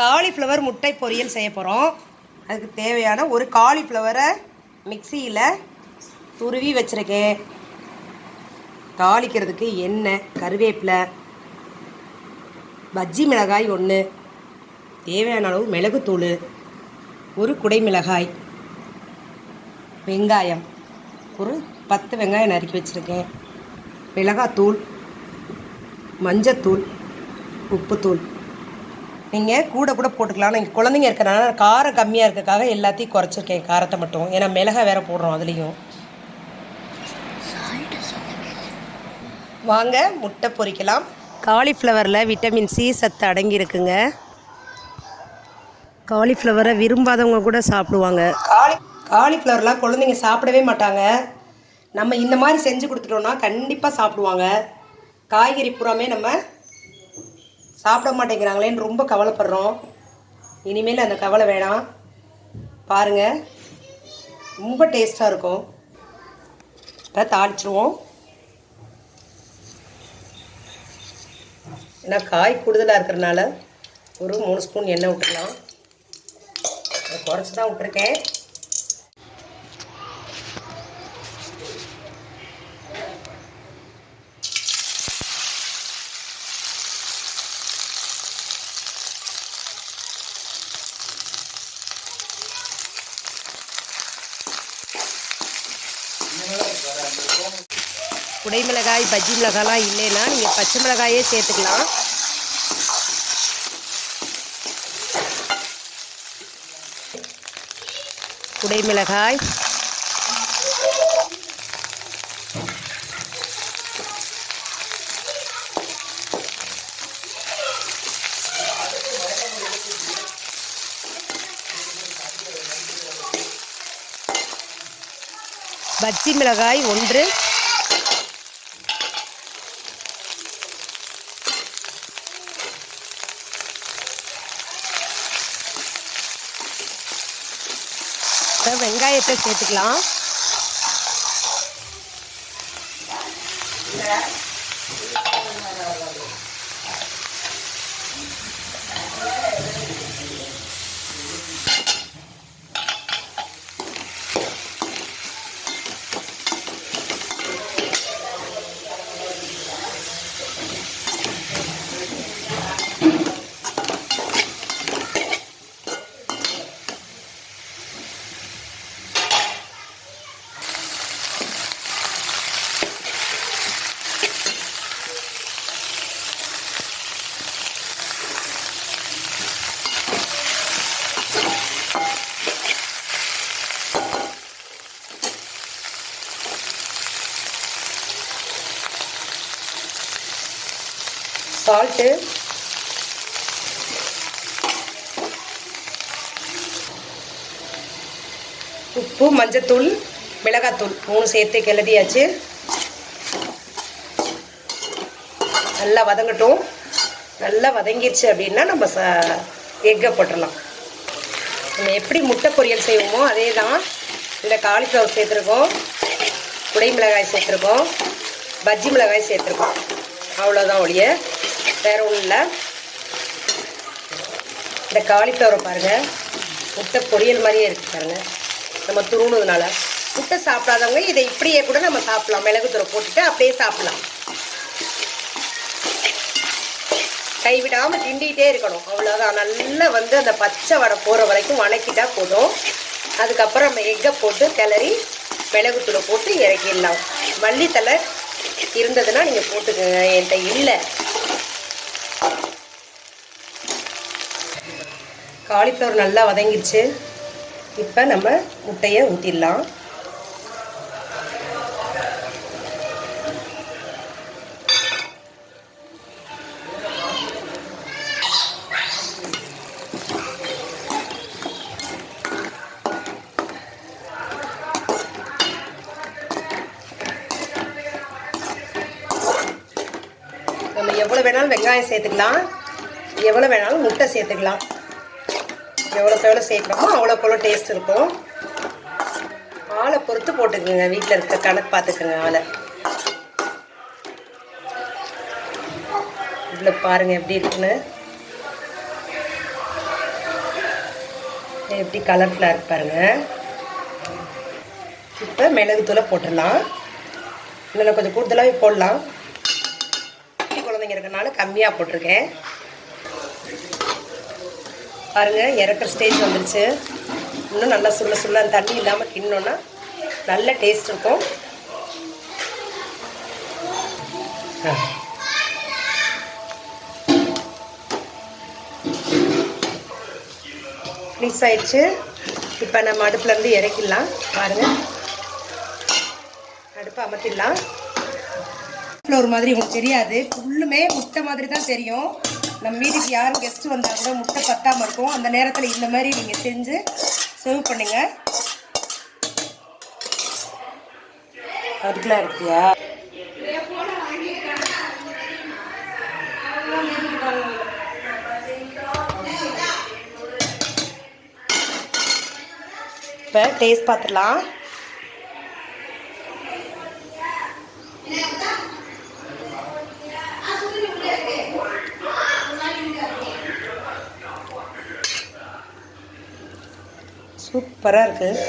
Cauliflower முட்டை பொரியல் செய்ய போகிறோம் அதுக்கு தேவையான ஒரு காலிஃப்ளவரை மிக்சியில் துருவி வச்சுருக்கேன். தாளிக்கிறதுக்கு எண்ணெய் கருவேப்பிலை பஜ்ஜி மிளகாய் ஒன்று தேவையான அளவு மிளகுத்தூள் ஒரு குடை மிளகாய் வெங்காயம் ஒரு பத்து வெங்காயம் நறுக்கி வச்சுருக்கேன். மிளகாத்தூள் மஞ்சத்தூள் உப்புத்தூள். நீங்கள் கூட கூட போட்டுக்கலாம். நீங்கள் குழந்தைங்க இருக்கிறனால காரம் கம்மியாக இருக்கக்காக எல்லாத்தையும் குறைச்சிருக்கேன். காரத்தை மட்டும். ஏன்னா மிளகாய் வேற போடுறோம் அதுலேயும். வாங்க முட்டை பொரிக்கலாம். காலிஃப்ளவரில் விட்டமின் சி சத்து அடங்கி இருக்குங்க காலிஃப்ளவரை விரும்பாதவங்க கூட சாப்பிடுவாங்க. காலி காலிஃப்ளவர்லாம் குழந்தைங்க சாப்பிடவே மாட்டாங்க. நம்ம இந்த மாதிரி செஞ்சு கொடுத்துட்டோம்னா கண்டிப்பாக சாப்பிடுவாங்க. காய்கறி பூராமே நம்ம சாப்பிட மாட்டேங்கிறாங்களேன்னு ரொம்ப கவலைப்படுறோம். இனிமேல் அந்த கவலை வேணாம். பாருங்கள் ரொம்ப டேஸ்ட்டாக இருக்கும். இப்போ தாளிச்சிருவோம். ஏன்னா காய் கூடுதலாக இருக்கிறனால ஒரு மூணு ஸ்பூன் எண்ணெய் விட்டுக்கலாம் குறைச்சி தான் விட்டுருக்கேன். குடை மிளகாய் பஜ்ஜி மிளகாய்லாம் இல்லைன்னா நீங்கள் பச்சை மிளகாயே சேர்த்துக்கலாம். குடை மிளகாய் பச்சி மிளகாய் ஒன்று. வெங்காயத்தை சேர்த்துக்கலாம். சால்ட்டு உப்பு மஞ்சத்தூள் மிளகாத்தூள் மூணு சேர்த்து கிளறியாச்சு. நல்லா வதங்கட்டும். நல்லா வதங்கிடுச்சு அப்படின்னா நம்ம ச எக்கை போட்டுடலாம். நம்ம எப்படி முட்டை பொரியல் செய்வோமோ அதே தான் இந்த காலிஃப்ளவர் சேர்த்துருக்கோம். குடை மிளகாய் சேர்த்துருக்கோம். பஜ்ஜி மிளகாய் சேர்த்துருக்கோம். அவ்வளோதான் ஒழிய. வேற ஒன்றும் இல்லை. இந்த காலிஃப்ளவரை பாருங்கள் முட்டை பொரியல் மாதிரியே இருக்குது பாருங்கள் நம்ம துருணுனால முட்டை சாப்பிடாதவங்க இதை இப்படியே கூட நம்ம சாப்பிடலாம். மிளகுத்தூரை போட்டுட்டு அப்படியே சாப்பிடலாம். கைவிடாமல் கிண்டிகிட்டே இருக்கணும். அவ்வளோதான் நல்லா வந்து அந்த பச்சை வடை போகிற வரைக்கும் வணக்கிட்டா போதும். அதுக்கப்புறம் நம்ம எக்கை போட்டு கிளறி மிளகுத்தூளை போட்டு இறக்கிடலாம். மல்லித்தலை இருந்ததுன்னா நீங்கள் போட்டுக்கோங்க. என்கிட்ட இல்லை. காலிஃப்ளவர் நல்லா வதங்கிடுச்சு இப்போ நம்ம முட்டையை ஊற்றிடலாம் நம்ம எவ்வளோ வேணாலும் வெங்காயம் சேர்த்துக்கலாம். எவ்வளோ வேணாலும் முட்டை சேர்த்துக்கலாம். எவ்வளோக்கு எவ்வளோ சேர்க்குறோமோ அவ்வளோக்கு எவ்வளோ டேஸ்ட் இருக்கும். ஆளை பொறுத்து போட்டுக்கோங்க. வீட்டில் இருக்க கணக்கு பார்த்துக்கோங்க ஆளை. இதில் பாருங்கள் எப்படி இருக்குன்னு. எப்படி கலர்ஃபுல்லாக இருக்கு பாருங்க. இப்போ மிளகுத்தூளை போட்டுடலாம். இல்லை கொஞ்சம் கூடுதலாகவே போடலாம். குழந்தைங்க இருக்கனால கம்மியாக போட்டிருக்கேன். பாருங்கள் இறக்குற ஸ்டேஜ் வந்துருச்சு. இன்னும் நல்லா சுள்ள சுள்ள அந்த தண்ணி இல்லாமல் கிண்ணோன்னா நல்ல டேஸ்ட் இருக்கும். ஃப்ரீஸ் ஆயிடுச்சு. இப்போ நம்ம அடுப்புலேருந்து இறக்கிடலாம். பாருங்கள் அடுப்பை அமர்த்திடலாம். ஒரு மாதிரி உங்களுக்கு தெரியாது. ஃபுல்லுமே முட்டை மாதிரி தான் தெரியும். நம்ம வீட்டுக்கு யாரும் கெஸ்ட்டு வந்தால் கூட முட்டை பத்தாமல் இருக்கும். அந்த நேரத்தில் இந்த மாதிரி நீங்கள் செஞ்சு சர்வ் பண்ணுங்க. அதுக்குலாம் இருக்கியா இப்போ டேஸ்ட் பார்த்துடலாம். சூப்பராக இருக்குது